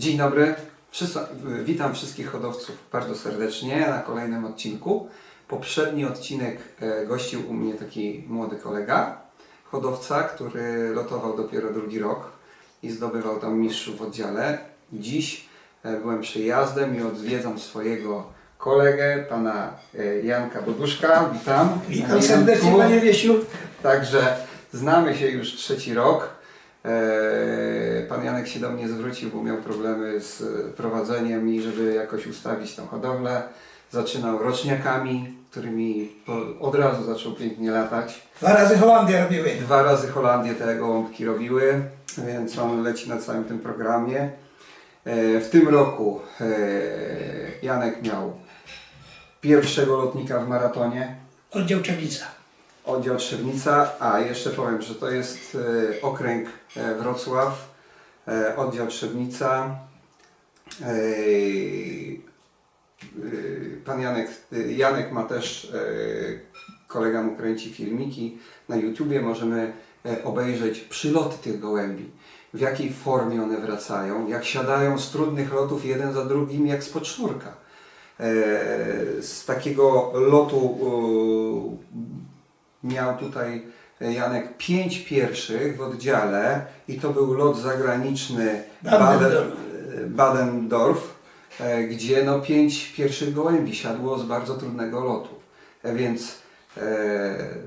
Dzień dobry. Witam wszystkich hodowców bardzo serdecznie na kolejnym odcinku. Poprzedni odcinek e, gościł u mnie taki młody kolega, hodowca, który lotował dopiero drugi rok i zdobywał tam mistrzów w oddziale. Dziś e, byłem przyjazdem i odwiedzam swojego kolegę, pana e, Janka Boduszka. Witam. Witam serdecznie. Panie Wiesiu. Także znamy się już trzeci rok. Eee, Pan Janek się do mnie zwrócił, bo miał problemy z prowadzeniem i żeby jakoś ustawić tą hodowlę. Zaczynał roczniakami, którymi od razu zaczął pięknie latać. Dwa razy Holandię robiły. Dwa razy Holandię te gołąbki robiły, więc on leci na całym tym programie. E, W tym roku e, Janek miał pierwszego lotnika w maratonie. Oddział Czernica. Oddział Trzebnica, a jeszcze powiem, że to jest e, okręg e, Wrocław, e, oddział Trzebnica. E, e, Pan Janek, e, Janek ma też, e, kolega mu kręci filmiki na YouTubie, możemy e, obejrzeć przyloty tych gołębi, w jakiej formie one wracają, jak siadają z trudnych lotów jeden za drugim, jak spod sznurka. E, Z takiego lotu e, miał tutaj Janek pięć pierwszych w oddziale i to był lot zagraniczny Badendorf. Baden- e, gdzie no pięć pierwszych gołębi siadło z bardzo trudnego lotu. E, Więc e,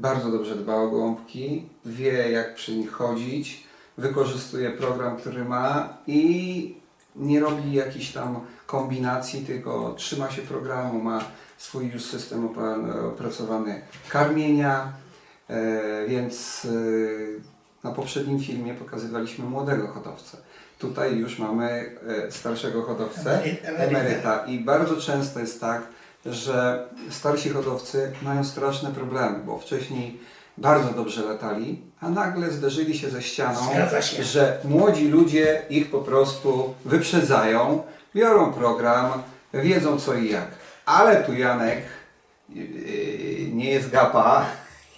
bardzo dobrze dba o gołąbki, wie jak przy nich chodzić, wykorzystuje program, który ma i nie robi jakichś tam kombinacji, tylko trzyma się programu, ma swój już system opracowany karmienia, więc e, na poprzednim filmie pokazywaliśmy młodego hodowcę. Tutaj już mamy e, starszego hodowcę, Emery- emeryta. i bardzo często jest tak, że starsi hodowcy mają straszne problemy, bo wcześniej bardzo dobrze latali, a nagle zderzyli się ze ścianą, się. że młodzi ludzie ich po prostu wyprzedzają, biorą program, wiedzą co i jak. Ale tu Janek nie jest gapa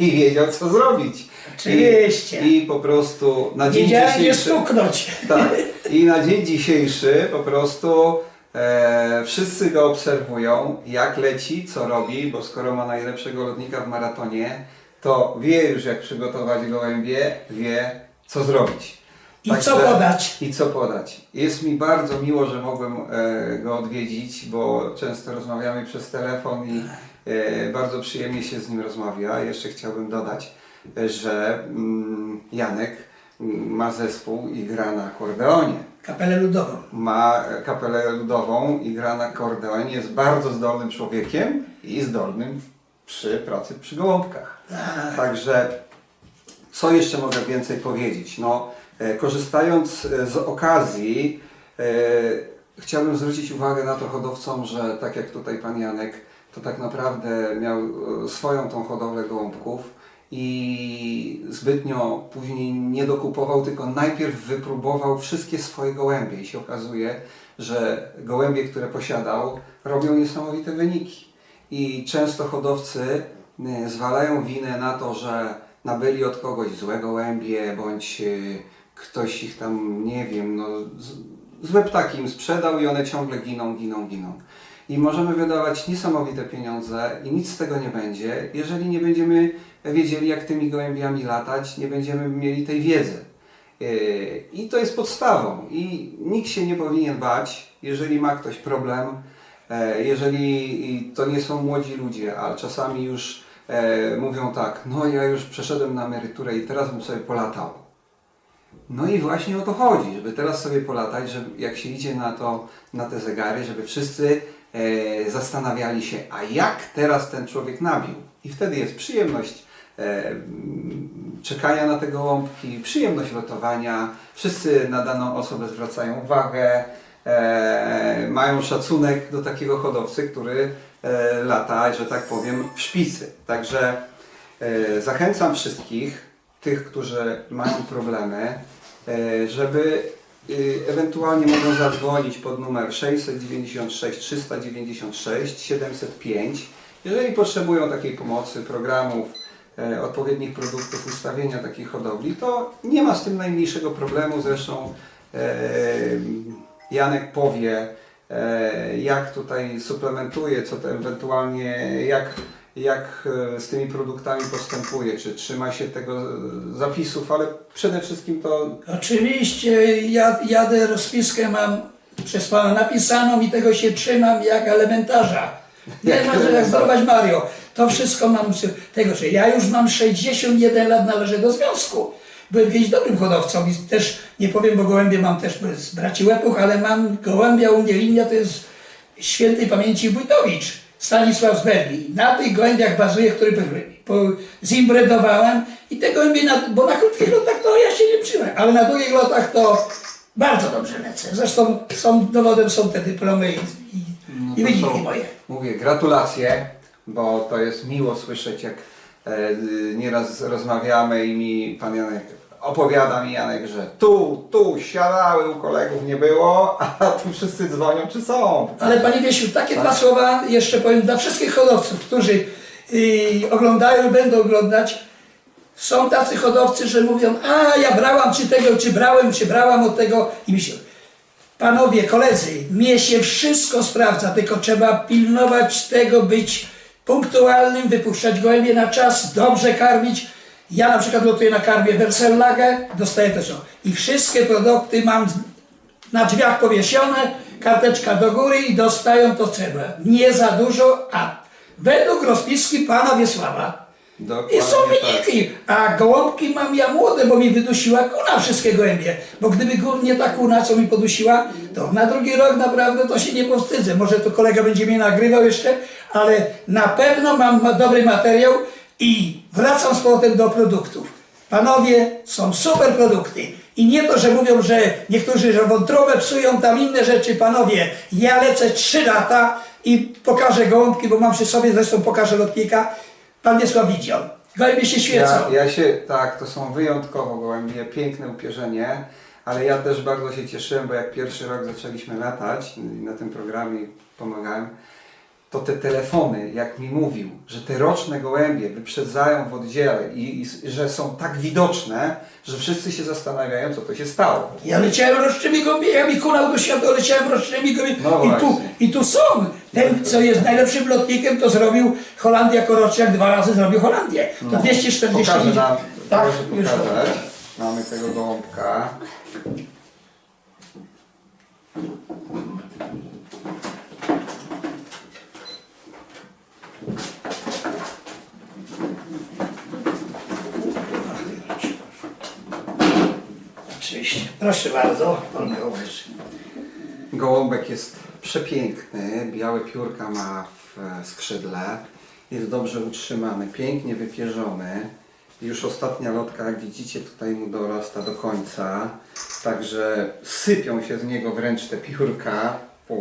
i wiedział co zrobić. Oczywiście. I, i po prostu na dzień Wiedziałem dzisiejszy... stuknąć. Tak. I na dzień dzisiejszy po prostu e, wszyscy go obserwują, jak leci, co robi, bo skoro ma najlepszego lotnika w maratonie, to wie już jak przygotować gołębie, wie co zrobić. I co podać. I co podać. Jest mi bardzo miło, że mogłem e, go odwiedzić, bo często rozmawiamy przez telefon i e, bardzo przyjemnie się z nim rozmawia. Jeszcze chciałbym dodać, e, że mm, Janek mm, ma zespół i gra na akordeonie. Kapelę ludową. Ma kapelę ludową i gra na akordeonie. Jest bardzo zdolnym człowiekiem i zdolnym przy pracy przy gołąbkach. Tak. Także co jeszcze mogę więcej powiedzieć? No, e, korzystając e, z okazji, e, chciałbym zwrócić uwagę na to hodowcom, że tak jak tutaj pan Janek, to tak naprawdę miał e, swoją tą hodowlę gołąbków i zbytnio później nie dokupował, tylko najpierw wypróbował wszystkie swoje gołębie i się okazuje, że gołębie, które posiadał, robią niesamowite wyniki. I często hodowcy y, zwalają winę na to, że nabyli od kogoś złe gołębie, bądź y, ktoś ich tam, nie wiem, no, złe ptaki im sprzedał i one ciągle giną, giną, giną. I możemy wydawać niesamowite pieniądze i nic z tego nie będzie, jeżeli nie będziemy wiedzieli, jak tymi gołębiami latać, nie będziemy mieli tej wiedzy. Yy, I to jest podstawą. I nikt się nie powinien bać, jeżeli ma ktoś problem, e, jeżeli to nie są młodzi ludzie, a czasami już e, mówią tak, no ja już przeszedłem na emeryturę i teraz bym sobie polatał. No i właśnie o to chodzi, żeby teraz sobie polatać, że jak się idzie na, to, na te zegary, żeby wszyscy e, zastanawiali się, a jak teraz ten człowiek nabił. I wtedy jest przyjemność e, czekania na te gołąbki, przyjemność lotowania, wszyscy na daną osobę zwracają uwagę, e, mają szacunek do takiego hodowcy, który e, lata, że tak powiem, w szpicy. Także e, zachęcam wszystkich, tych, którzy mają problemy, e, żeby e, ewentualnie mogą zadzwonić pod numer 696 396 705. Jeżeli potrzebują takiej pomocy, programów, e, odpowiednich produktów, ustawienia takiej hodowli, to nie ma z tym najmniejszego problemu. Zresztą e, Janek powie, e, jak tutaj suplementuje, co to ewentualnie, jak, jak e, z tymi produktami postępuje, czy trzyma się tego zapisów, ale przede wszystkim to Oczywiście ja, jadę rozpiskę mam przez Pana napisaną i tego się trzymam jak elementarza. Nie ma, że jak zdrować Mario. To wszystko mam tego, że ja już mam 61 lat, należę do związku. Byłem kiedyś dobrym hodowcą i też nie powiem, bo gołębie mam też z braci Łepuch, ale mam gołębia u mnie linia to jest świętej pamięci Wójtowicz, Stanisław z Belgii. Na tych gołębiach bazuję, po, zimbredowałem i te gołębie, na, bo na krótkich lotach to ja się nie przyjąłem, ale na długich lotach to bardzo dobrze lecę. Zresztą są, dowodem są te dyplomy i, i, No i wyniki są- moje. Mówię gratulacje, bo to jest miło słyszeć, jak e, nieraz rozmawiamy i mi pan Janek opowiada mi Janek, że tu, tu siadały u kolegów nie było, a tu wszyscy dzwonią, czy są. Ale Panie Wiesiu, takie Tak. dwa słowa jeszcze powiem dla wszystkich hodowców, którzy y, oglądają i będą oglądać. Są tacy hodowcy, że mówią, a ja brałam czy tego, czy brałem, czy brałam od tego i mi się... Panowie, koledzy, mnie się wszystko sprawdza, tylko trzeba pilnować tego, być punktualnym, wypuszczać gołębie na czas, dobrze karmić. Ja na przykład lotuję na karmie Wersellagę, dostaję co. I wszystkie produkty mam na drzwiach powiesione, karteczka do góry i dostają to trzeba. Nie za dużo, a według rozpiski pana Wiesława. Dokładnie I są tak. wyniki. A gołąbki mam ja młode, bo mi wydusiła kuna wszystkie gołębie. Bo gdyby nie ta kuna, co mi podusiła, to na drugi rok naprawdę to się nie powstydzę. Może to kolega będzie mnie nagrywał jeszcze, ale na pewno mam ma- dobry materiał i wracam z powrotem do produktów. Panowie, są super produkty. I nie to, że mówią, że niektórzy, że wątrobę psują, tam inne rzeczy. Panowie, ja lecę 3 lata i pokażę gołąbki, bo mam przy sobie, zresztą pokażę lotnika. Pan Wiesław widział. Gołębie się świecą. Ja, ja się, tak, to są wyjątkowo gołębie, piękne upierzenie, ale ja też bardzo się cieszyłem, bo jak pierwszy rok zaczęliśmy latać na tym programie pomagałem, to te telefony, jak mi mówił, że te roczne gołębie wyprzedzają w oddziale i, i że są tak widoczne, że wszyscy się zastanawiają, co to się stało. Ja leciałem rocznymi gołębiami, kunał do świata, leciałem rocznymi gołębiami. No I, tu. I tu są. Ten, co jest najlepszym lotnikiem, to zrobił Holandia Koroczek, dwa razy zrobił Holandię. To 240 No, Pokażę nam, Tak, proszę pokazać. Mamy tego gołąbka. Oczywiście. Proszę bardzo, pan Gołębierz. Gołąbek jest przepiękny, białe piórka ma w e, skrzydle, jest dobrze utrzymany, pięknie wypierzony. Już ostatnia lotka, jak widzicie, tutaj mu dorasta do końca, także sypią się z niego wręcz te piórka.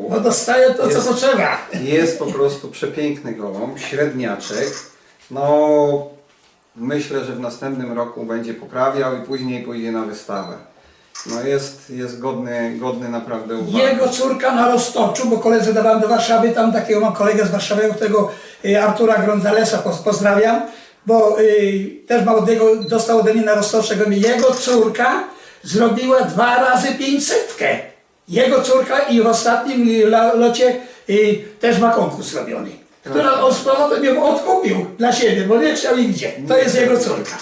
Bo dostaję to, Jest- co potrzeba. Jest po prostu przepiękny gołąb, średniaczek. No, myślę, że w następnym roku będzie poprawiał i później pójdzie na wystawę. No jest, jest godny, godny naprawdę uwagi. Jego córka na Roztoczu, bo koledze dawałem do Warszawy, tam takiego mam kolegę z Warszawy, którego y, Artura Gonzalesa poz- pozdrawiam, bo y, też ma od niego, dostał ode mnie na Roztoczego. Jego córka zrobiła dwa razy 500. Jego córka i w ostatnim y, la- locie y, też ma konkurs zrobiony. Która on z powrotem ją odkupił dla siebie, bo nie chciał nigdzie. To jest jego córka.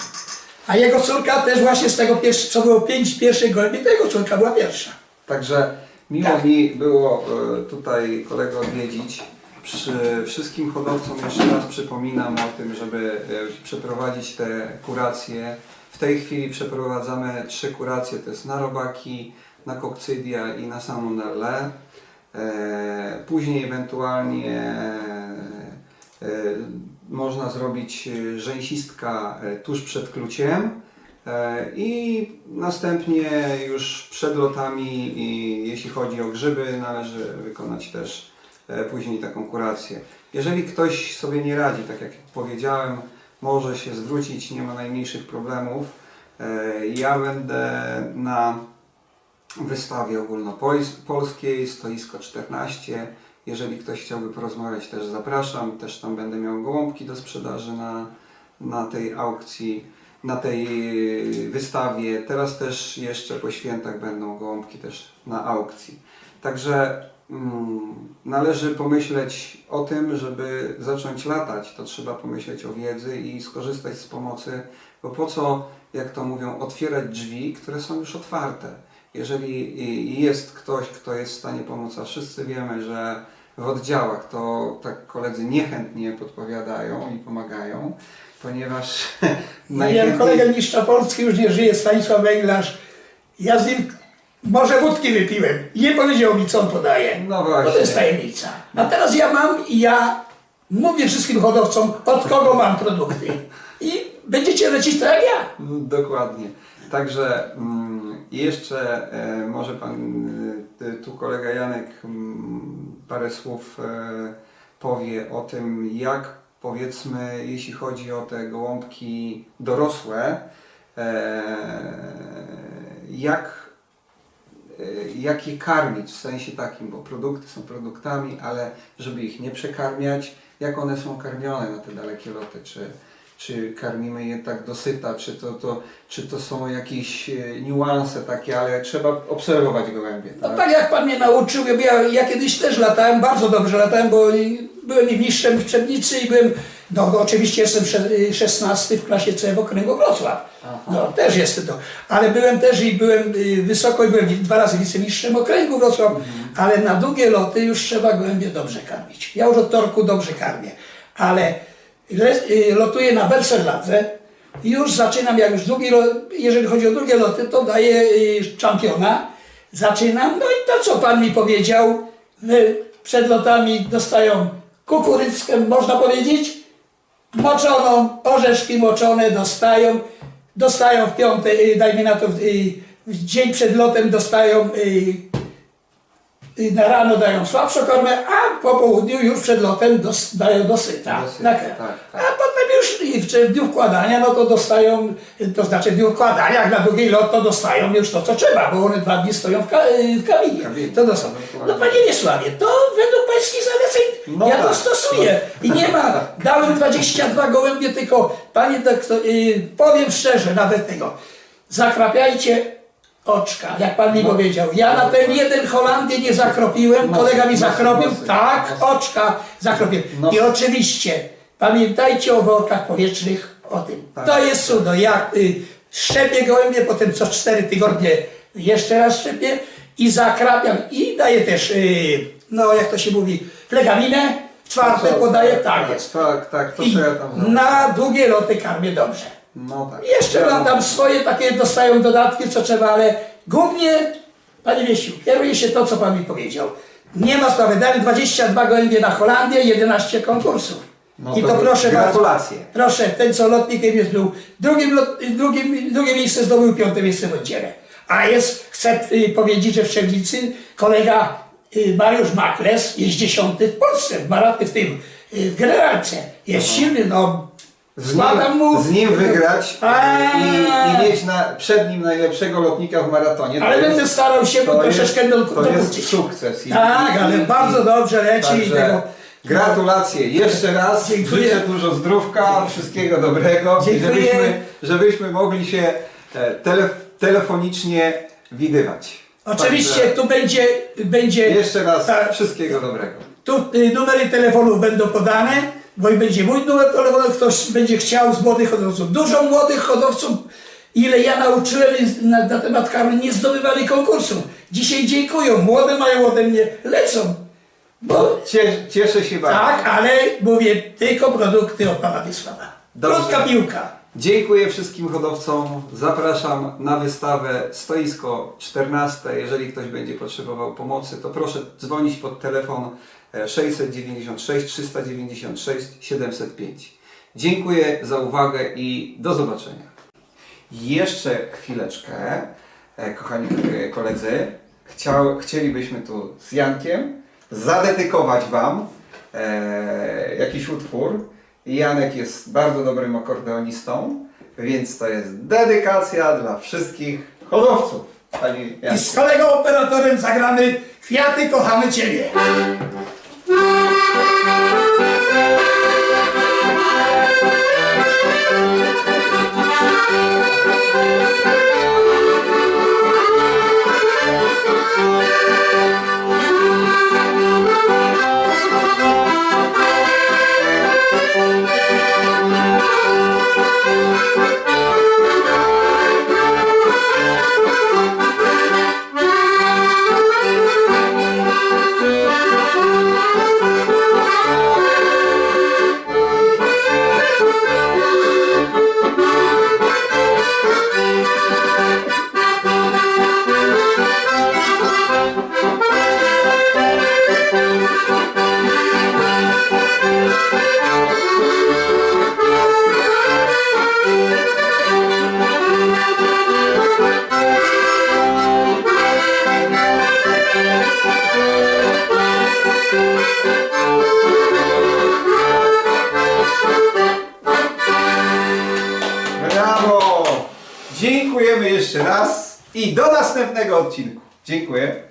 A jego córka też właśnie z tego, pierwszy, co było pięć pierwszych gołębi, to jego córka była pierwsza. Także miło Tak. mi było e, tutaj kolegę odwiedzić. Przy wszystkim hodowcom jeszcze raz przypominam o tym, żeby e, przeprowadzić te kuracje. W tej chwili przeprowadzamy trzy kuracje, to jest na robaki, na kokcydia i na salmonellę. E, Później ewentualnie e, można zrobić e, rzęsistka e, tuż przed kluciem. E, I następnie już przed lotami, jeśli chodzi o grzyby, należy wykonać też później taką kurację. Jeżeli ktoś sobie nie radzi, tak jak powiedziałem, może się zwrócić, nie ma najmniejszych problemów. Ja będę na wystawie ogólnopolskiej, stoisko 14. Jeżeli ktoś chciałby porozmawiać, też zapraszam. Też tam będę miał gołąbki do sprzedaży na, na tej aukcji, na tej wystawie. Teraz też jeszcze po świętach będą gołąbki też na aukcji. Także mm, należy pomyśleć o tym, żeby zacząć latać, to trzeba pomyśleć o wiedzy i skorzystać z pomocy, bo po co, jak to mówią, otwierać drzwi, które są już otwarte. Jeżeli jest ktoś, kto jest w stanie pomóc, a wszyscy wiemy, że w oddziałach to tak koledzy niechętnie podpowiadają i pomagają, ponieważ miałem najchętniej- kolegę mistrza Polski, już nie żyje, Stanisław Węglarz. Ja z nim może wódki wypiłem nie powiedział mi, co on podaje. No Bo to jest właśnie. tajemnica. A teraz ja mam i ja mówię wszystkim hodowcom, od kogo mam produkty. I będziecie lecieć tak jak ja. Dokładnie. Także mm, jeszcze e, może pan, e, tu kolega Janek mm, parę słów e, powie o tym, jak powiedzmy, jeśli chodzi o te gołąbki dorosłe, e, jak, e, jak je karmić w sensie takim, bo produkty są produktami, ale żeby ich nie przekarmiać, jak one są karmione na te dalekie loty, czy, czy karmimy je tak dosyta, czy to, to, czy to są jakieś e, niuanse takie, ale trzeba obserwować gołębie. No tak jak pan mnie nauczył, ja, ja kiedyś też latałem, bardzo dobrze latałem, bo byłem i mistrzem w Trzebnicy i byłem, no oczywiście jestem sze- y, 16 w klasie C w okręgu Wrocław. Aha. No też jestem to. Ale byłem też i byłem y, wysoko i byłem dwa razy wicemistrzem okręgu Wrocław, ale na długie loty już trzeba gołębie dobrze karmić. Ja już od torku dobrze karmię, ale le, lotuję na Werseladze i już zaczynam, jak już długi, lo- jeżeli chodzi o długie loty, to daję y, czampiona. Zaczynam, no i to co pan mi powiedział, y, przed lotami dostają kukurydzkę, można powiedzieć, moczoną, orzeszki moczone dostają, dostają w piątek, y, dajmy na to, w, y, w dzień przed lotem dostają, y, na rano dają słabszą kormę, a po południu już przed lotem dos, dają dosyta. Dosyta, Na- tak, tak. A potem już i w dniu wkładania, no to dostają, to znaczy w dniu wkładania, jak na długi lot, to dostają już to, co trzeba, bo one dwa dni stoją w, ka, y, w To dostają. No panie Wiesławie, to według pańskich zaleceń No ja tak. to stosuję. I nie ma, dałem 22 gołębie, tylko panie doktor, y, powiem szczerze nawet tego, zakrapiajcie oczka, jak pan mi No. powiedział. Ja na ten jeden Holandię nie zakropiłem, kolega mi zakropił, tak, oczka zakropiłem. Nosy. I oczywiście pamiętajcie o workach powietrznych, o tym. Tak, to jest cudo. Ja y, szczepię gołębie, potem co 4 tygodnie jeszcze raz szczepię i zakrapiam i daję też, y, no jak to się mówi, flegaminę, w czwartek podaję, tak jest. Tak, tak, to I co ja tam na długie loty karmię dobrze. No tak. Jeszcze mam tam swoje takie, dostają dodatki, co trzeba, ale głównie, panie Wiesiu, kieruje się to, co pan mi powiedział. Nie ma sprawy, dałem 22 gołębie na Holandię, 11 konkursów. No I to to proszę gratulacje. bardzo. Proszę, ten co lotnikiem jest był, drugim, lot, drugim, drugie miejsce zdobył, piąte miejsce w oddziale. A jest, chcę y, powiedzieć, że w Szczeglicy kolega y, Mariusz Makles jest dziesiąty w Polsce, w maraty w tym, y, w generalce. Jest silny, no, Z mu... nim, z nim wygrać i, i mieć na, przed nim najlepszego lotnika w maratonie. to Ale będę starał się to troszeczkę do, To dokuczyć. jest sukces. I, Tak, i, ale i, bardzo dobrze leci i Także tego. gratulacje jeszcze raz. Dziękuję. Życzę dużo zdrówka, wszystkiego dobrego. I Dziękuję. żebyśmy, żebyśmy mogli się e, tele, telefonicznie widywać. Oczywiście Także tu będzie, będzie Jeszcze raz Tak. wszystkiego dobrego. tu y, numery telefonów będą podane, bo i będzie mój numer telefonu, ktoś będzie chciał z młodych hodowców. Dużo młodych hodowców, ile ja nauczyłem na, na temat karmy, nie zdobywali konkursów. Dzisiaj dziękują, młode mają ode mnie, lecą. Bo Cie, cieszę się bardzo. tak, ale mówię tylko produkty od pana Wiesława. Dobrze. Krótka piłka. Dziękuję wszystkim hodowcom. Zapraszam na wystawę Stoisko 14. Jeżeli ktoś będzie potrzebował pomocy, to proszę dzwonić pod telefon 696 396 705. Dziękuję za uwagę i do zobaczenia. Jeszcze chwileczkę, e, kochani koledzy. Chciał, chcielibyśmy tu z Jankiem zadedykować Wam e, jakiś utwór. Janek jest bardzo dobrym akordeonistą, więc to jest dedykacja dla wszystkich hodowców. Panie I z kolegą operatorem zagramy Kwiaty kochamy Ciebie. Jeszcze raz następnego odcinku. Dziękuję.